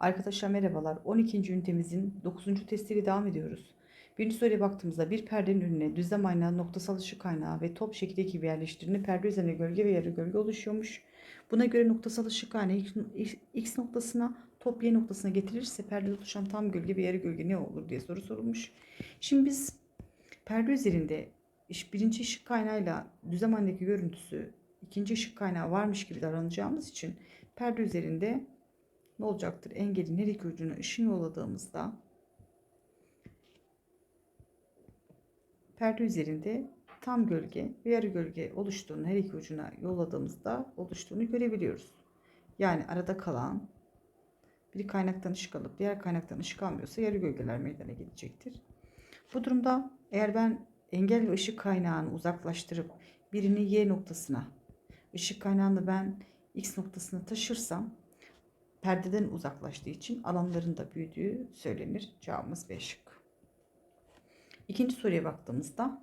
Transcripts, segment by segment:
Arkadaşlar merhabalar. 12. ünitemizin 9. testiyle devam ediyoruz. Birinci soruya baktığımızda bir perdenin önüne düzlem aynağı, noktasal ışık kaynağı ve top şekli gibi yerleştirildiğinde perde üzerine gölge ve yarı gölge oluşuyormuş. Buna göre noktasal ışık kaynağı x- noktasına, top y noktasına getirilirse perdede oluşan tam gölge ve yarı gölge ne olur diye soru sorulmuş. Şimdi biz perde üzerinde birinci ışık kaynağıyla düzlem aynadaki görüntüsü ikinci ışık kaynağı varmış gibi davranacağımız için perde üzerinde ne olacaktır? Engelin her iki ucuna ışın yolladığımızda perde üzerinde tam gölge ve yarı gölge oluştuğunu her iki ucuna yolladığımızda oluştuğunu görebiliyoruz. Yani arada kalan bir kaynaktan ışık alıp diğer kaynaktan ışık almıyorsa yarı gölgeler meydana gelecektir. Bu durumda eğer ben engel ve ışık kaynağını uzaklaştırıp birini Y noktasına, ışık kaynağını ben X noktasına taşırsam perdeden uzaklaştığı için alanların da büyüdüğü söylenir. Cevabımız B şıkkı. İkinci soruya baktığımızda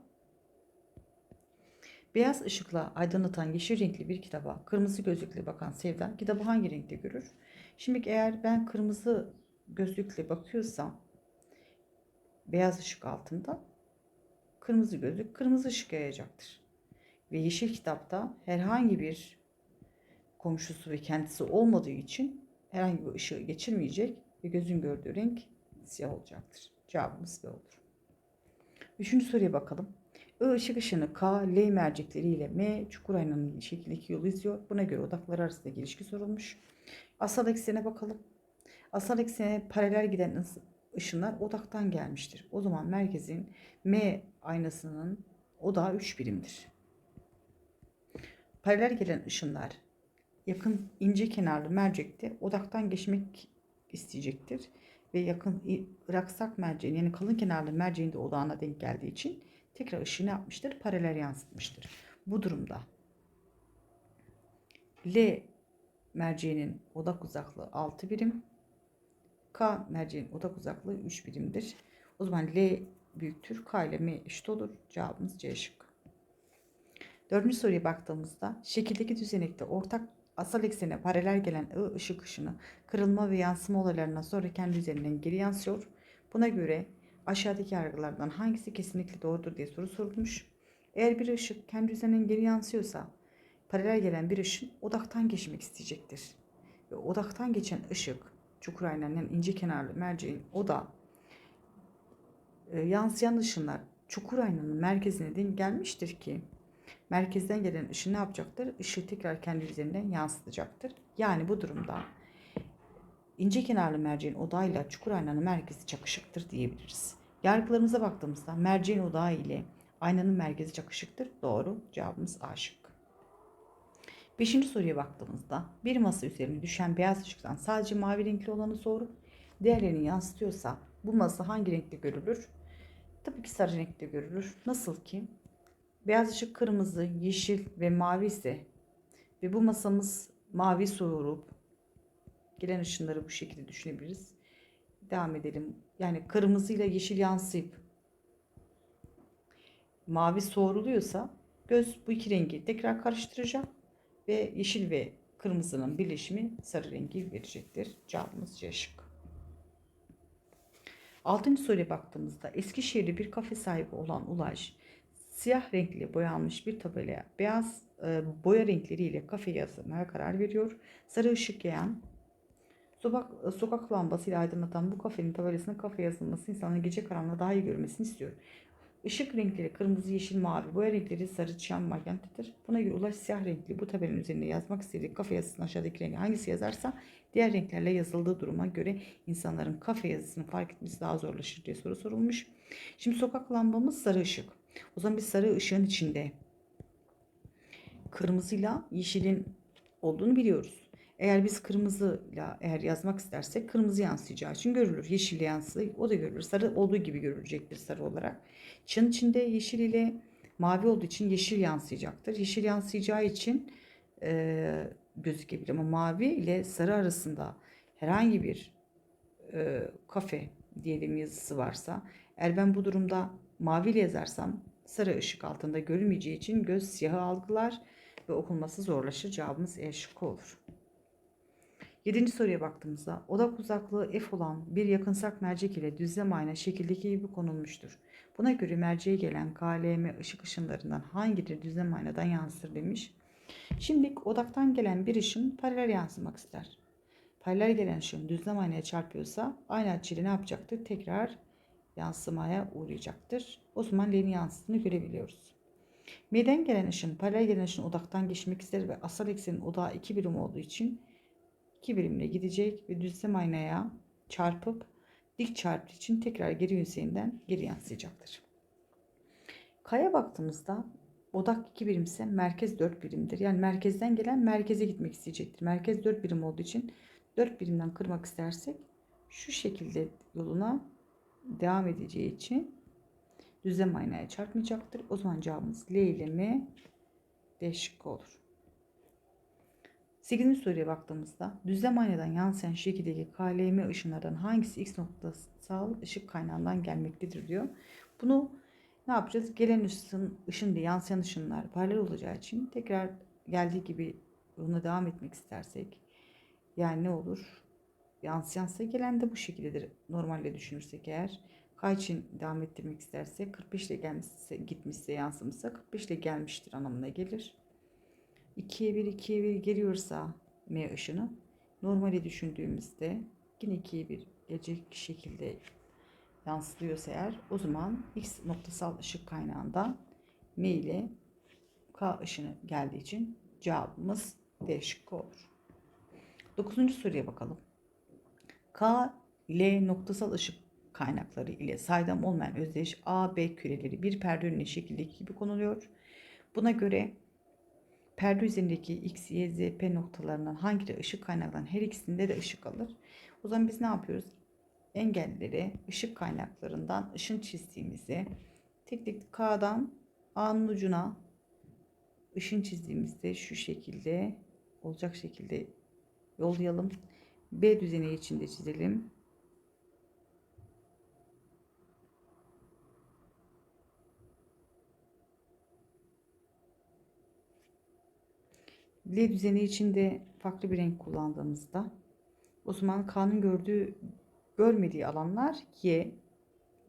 beyaz ışıkla aydınlatan yeşil renkli bir kitaba kırmızı gözlükle bakan Sevda kitabı hangi renkte görür? Şimdi eğer ben kırmızı gözlükle bakıyorsam beyaz ışık altında kırmızı gözlük kırmızı ışık yayacaktır. Ve yeşil kitapta herhangi bir komşusu ve kendisi olmadığı için herhangi bir ışığı geçirmeyecek ve gözün gördüğü renk siyah olacaktır. Cevabımız B olur. Üçüncü soruya bakalım. I ışık ışını K, L mercekleriyle M çukur aynanın şekildeki yolu izliyor. Buna göre odaklar arasındaki ilişki sorulmuş. Asal eksene bakalım. Asal eksene paralel giden ışınlar odaktan gelmiştir. O zaman merkezin M aynasının odağı 3 birimdir. Paralel gelen ışınlar yakın ince kenarlı mercekte odaktan geçmek isteyecektir. Ve yakın ıraksak merceğin yani kalın kenarlı merceğin de odağına denk geldiği için tekrar ışığı ne yapmıştır? Paralel yansıtmıştır. Bu durumda L merceğinin odak uzaklığı 6 birim. K merceğin odak uzaklığı 3 birimdir. O zaman L büyüktür. K ile M eşit olur. Cevabımız C şıkkı. Dördüncü soruya baktığımızda şekildeki düzenekte ortak asal eksene paralel gelen I ışık ışını kırılma ve yansıma olaylarından sonra kendi üzerinden geri yansıyor. Buna göre aşağıdaki yargılardan hangisi kesinlikle doğrudur diye soru sorulmuş. Eğer bir ışık kendi üzerinden geri yansıyorsa paralel gelen bir ışın odaktan geçmek isteyecektir. Ve odaktan geçen ışık çukur aynanın ince kenarlı merceğin oda e, yansıyan ışınlar çukur aynanın merkezine denk gelmiştir ki merkezden gelen ışın ne yapacaktır? Işığı tekrar kendi üzerinden yansıtacaktır. Yani bu durumda ince kenarlı merceğin odağıyla çukur aynanın merkezi çakışıktır diyebiliriz. Yargılarımıza baktığımızda merceğin odağı ile aynanın merkezi çakışıktır. Doğru. Cevabımız A şıkkı. Beşinci soruya baktığımızda bir masa üzerine düşen beyaz ışıktan sadece mavi renkli olanı sorup diğerlerini yansıtıyorsa bu masa hangi renkte görülür? Tabii ki sarı renkte görülür. Nasıl ki beyaz ışık kırmızı, yeşil ve mavi ise ve bu masamız mavi soğurup gelen ışınları bu şekilde düşünebiliriz. Devam edelim. Yani kırmızı ile yeşil yansıyıp mavi soğuruluyorsa göz bu iki rengi tekrar karıştıracak ve yeşil ve kırmızının birleşimi sarı rengi verecektir. Cevabımız C şıkkı. Altıncı soruya baktığımızda Eskişehir'de bir kafe sahibi olan Ulaş siyah renkli boyanmış bir tabelaya beyaz e, boya renkleriyle kafe yazmaya karar veriyor. Sarı ışık yayan sokak, sokak lambasıyla aydınlatan bu kafenin tabelasına kafe yazılması insanların gece karanlığı daha iyi görmesini istiyor. Işık renkleri kırmızı, yeşil, mavi, boya renkleri sarı, çiyan, magentadır. Buna göre Ulaş siyah renkli bu tabelanın üzerinde yazmak istediği kafe yazısının aşağıdaki rengi hangisi yazarsa diğer renklerle yazıldığı duruma göre insanların kafe yazısını fark etmesi daha zorlaşır diye soru sorulmuş. Şimdi sokak lambamız sarı ışık. O zaman biz sarı ışığın içinde kırmızıyla yeşilin olduğunu biliyoruz. Eğer biz kırmızıyla eğer yazmak istersek kırmızı yansıyacağı için görülür. Yeşil yansıdı o da görülür. Sarı olduğu gibi görülecektir sarı olarak. Çın içinde yeşil ile mavi olduğu için yeşil yansıyacaktır. Yeşil yansıyacağı için e, gözükebilir ama mavi ile sarı arasında herhangi bir e, kafe diyelim yazısı varsa eğer ben bu durumda mavi ile yazarsam sarı ışık altında görülmeyeceği için göz siyahı algılar ve okunması zorlaşır. Cevabımız E şıkkı olur. Yedinci soruya baktığımızda odak uzaklığı f olan bir yakınsak mercek ile düzlem ayna şekildeki gibi konulmuştur. Buna göre merceğe gelen KLM ışık ışınlarından hangileri düzlem aynadan yansır demiş. Şimdi odaktan gelen bir ışın paralel yansımak ister. Paralel gelen ışın düzlem aynaya çarpıyorsa ayna açıyla ne yapacaktır? Tekrar yansımaya uğrayacaktır. O zaman L'nin yansıdığını görebiliyoruz. M'den gelen ışın paralel gelen ışın odaktan geçmek ister ve asal eksenin odağı 2 birim olduğu için 2 birimle gidecek ve düzlem aynaya çarpıp dik çarptığı için tekrar geri yüzeyinden geri yansıyacaktır. K'ya baktığımızda odak 2 birimse merkez 4 birimdir. Yani merkezden gelen merkeze gitmek isteyecektir. Merkez 4 birim olduğu için 4 birimden kırmak istersek şu şekilde yoluna devam edeceği için düzlem aynaya çarpmayacaktır. O zaman cevabımız L ile M D olur. 8. soruya baktığımızda düzlem aynadan yansıyan şekildeki KLM ışınlardan hangisi X noktasal ışık kaynağından gelmektedir diyor. Bunu ne yapacağız? Gelen ışın, ışın diye yansıyan ışınlar paralel olacağı için tekrar geldiği gibi yoluna devam etmek istersek yani ne olur? Yansıyansa gelen de bu şekildedir. Normalde düşünürsek eğer. K için devam ettirmek istersek 45 ile gelmişse, gitmişse yansımışsa 45 ile gelmiştir anlamına gelir. 2'ye 1 2'ye 1 geliyorsa M ışını normali düşündüğümüzde yine 2'ye 1 gelecek şekilde yansıtıyorsa eğer o zaman X noktasal ışık kaynağından M ile K ışını geldiği için cevabımız D şıkkı olur. Dokuzuncu soruya bakalım. K, L noktasal ışık kaynakları ile saydam olmayan özdeş A, B küreleri bir perde önüne şekildeki gibi konuluyor. Buna göre perde üzerindeki X, Y, Z, P noktalarından hangi ışık kaynaklarından her ikisinde de ışık alır. O zaman biz ne yapıyoruz? Engellere ışık kaynaklarından ışın çizdiğimizde tek tek K'dan A'nın ucuna ışın çizdiğimizde şu şekilde olacak şekilde yollayalım. B düzeni içinde çizelim. L düzeni içinde farklı bir renk kullandığımızda o zaman K'nın gördüğü görmediği alanlar Y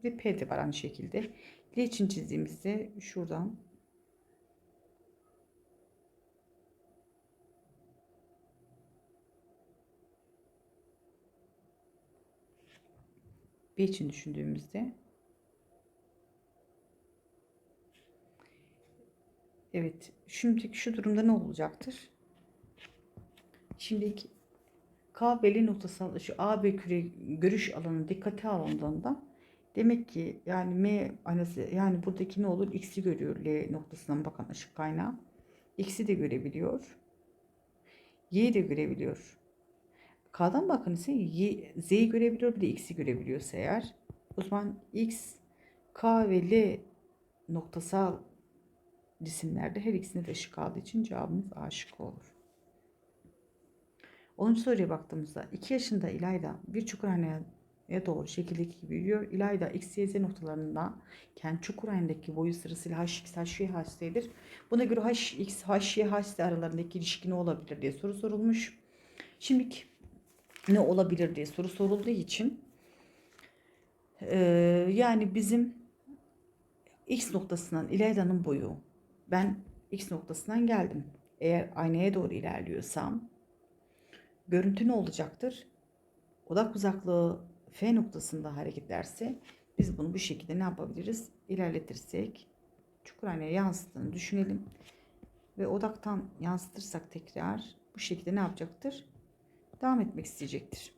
ve P de var aynı şekilde. L için çizdiğimizde şuradan B için düşündüğümüzde Evet. Şimdi şu durumda ne olacaktır? Şimdi K belli noktasal şu A B küre görüş alanı dikkate alındığında demek ki yani M aynası yani buradaki ne olur? X'i görüyor L noktasından bakan ışık kaynağı. X'i de görebiliyor. Y'yi de görebiliyor. K'dan bakın ise y, Z'yi görebiliyor bir de X'i görebiliyorsa eğer o zaman X, K ve L noktasal cisimlerde her ikisine de ışık aldığı için cevabımız A şıkkı olur. 10. soruya baktığımızda 2 yaşında İlayda bir çukurhaneye doğru şekildeki gibi yürüyor. İlayda X, Y, Z noktalarında kendi çukurhanedeki boyu sırasıyla H, X, H, Y, H, Z'dir. Buna göre H, X, H, Y, H, Z aralarındaki ilişki ne olabilir diye soru sorulmuş. Şimdi ne olabilir diye soru sorulduğu için e, yani bizim X noktasından İlayda'nın boyu ben X noktasından geldim. Eğer aynaya doğru ilerliyorsam görüntü ne olacaktır? Odak uzaklığı F noktasında hareketlerse biz bunu bu şekilde ne yapabiliriz? İlerletirsek çukur aynaya yansıttığını düşünelim. Ve odaktan yansıtırsak tekrar bu şekilde ne yapacaktır? Devam etmek isteyecektir.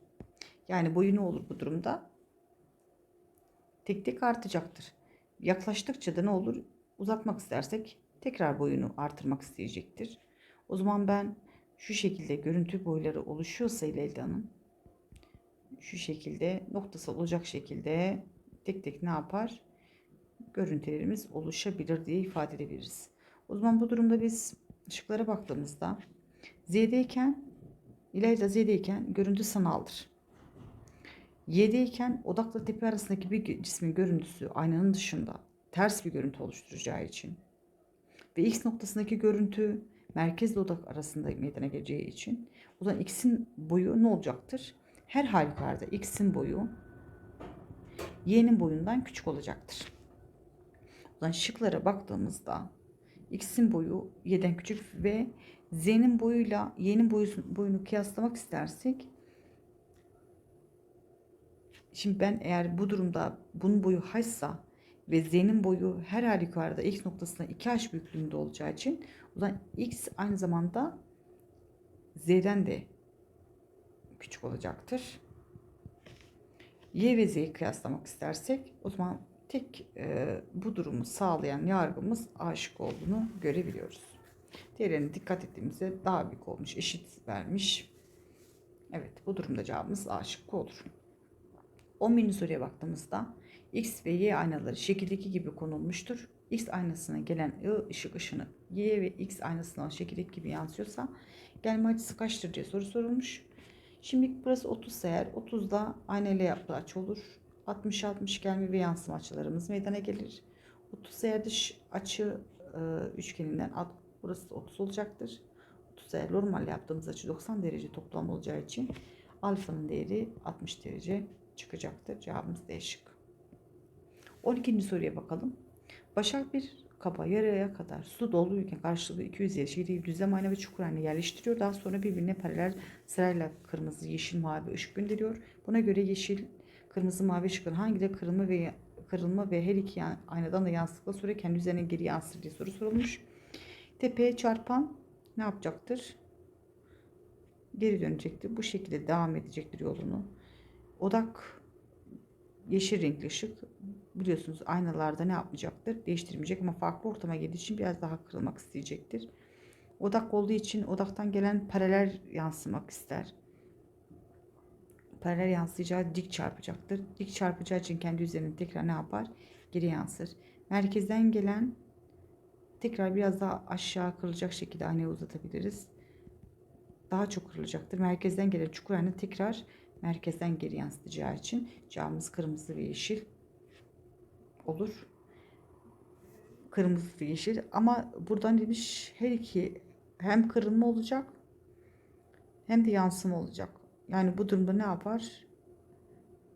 Yani boyu ne olur bu durumda? Tek tek artacaktır. Yaklaştıkça da ne olur? Uzatmak istersek tekrar boyunu artırmak isteyecektir. O zaman ben şu şekilde görüntü boyları oluşuyorsa Leyla'nın şu şekilde noktasal olacak şekilde tek tek ne yapar? Görüntülerimiz oluşabilir diye ifade edebiliriz. O zaman bu durumda biz ışıklara baktığımızda Z'deyken İlayda Z'deyken görüntü sanaldır. Y'deyken odakla tepe arasındaki bir cismin görüntüsü aynanın dışında ters bir görüntü oluşturacağı için ve X noktasındaki görüntü merkezle odak arasında meydana geleceği için o zaman x'in boyu ne olacaktır? Her halükarda x'in boyu y'nin boyundan küçük olacaktır. O zaman şıklara baktığımızda x'in boyu y'den küçük ve z'nin boyuyla y'nin boyu, boyunu kıyaslamak istersek Şimdi ben eğer bu durumda bunun boyu h'sa ve z'nin boyu her halükarda x noktasında 2h büyüklüğünde olacağı için o zaman x aynı zamanda z'den de küçük olacaktır. y ve z'yi kıyaslamak istersek o zaman tek e, bu durumu sağlayan yargımız aşık olduğunu görebiliyoruz. Diğerlerine dikkat ettiğimizde daha büyük olmuş, eşit vermiş. Evet bu durumda cevabımız aşık olur. 11. soruya baktığımızda X ve Y aynaları şekildeki gibi konulmuştur. X aynasına gelen I ışık ışını Y ve X aynasına şekildeki gibi yansıyorsa gelme açısı kaçtır diye soru sorulmuş. Şimdi burası 30 eğer 30'da ayna ile yaptığı açı olur. 60 60 gelme ve yansıma açılarımız meydana gelir. 30 eğer dış açı e, üçgeninden burası 30 olacaktır. 30 eğer normal yaptığımız açı 90 derece toplam olacağı için alfanın değeri 60 derece çıkacaktır. Cevabımız D şıkkı. 12. soruya bakalım. Başak bir kaba yarıya kadar su doluyken karşılığı 200 şekilde düzlem ayna ve çukur ayna yerleştiriyor. Daha sonra birbirine paralel sırayla kırmızı, yeşil, mavi ışık gönderiyor. Buna göre yeşil, kırmızı, mavi ışıklar hangileri kırılma ve kırılma ve her iki aynadan da yansıtıkla sonra kendi üzerine geri yansır diye soru sorulmuş. Tepeye çarpan ne yapacaktır? Geri dönecektir. Bu şekilde devam edecektir yolunu. Odak yeşil renkli ışık biliyorsunuz aynalarda ne yapmayacaktır? Değiştirmeyecek ama farklı ortama geldiği için biraz daha kırılmak isteyecektir. Odak olduğu için odaktan gelen paralel yansımak ister. Paralel yansıyacağı dik çarpacaktır. Dik çarpacağı için kendi üzerine tekrar ne yapar? Geri yansır. Merkezden gelen tekrar biraz daha aşağı kırılacak şekilde aynayı uzatabiliriz. Daha çok kırılacaktır. Merkezden gelen çukur ayna tekrar merkezden geri yansıtacağı için cağımız kırmızı ve yeşil olur. Kırmızı ve yeşil ama buradan demiş her iki hem kırılma olacak hem de yansıma olacak. Yani bu durumda ne yapar?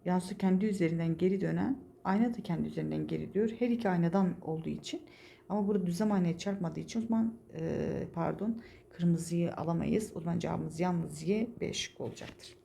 Yansı kendi üzerinden geri dönen ayna da kendi üzerinden geri diyor. Her iki aynadan olduğu için ama burada düzlem aynaya çarpmadığı için o zaman e, pardon kırmızıyı alamayız. O zaman cevabımız yalnız Y B olacaktır.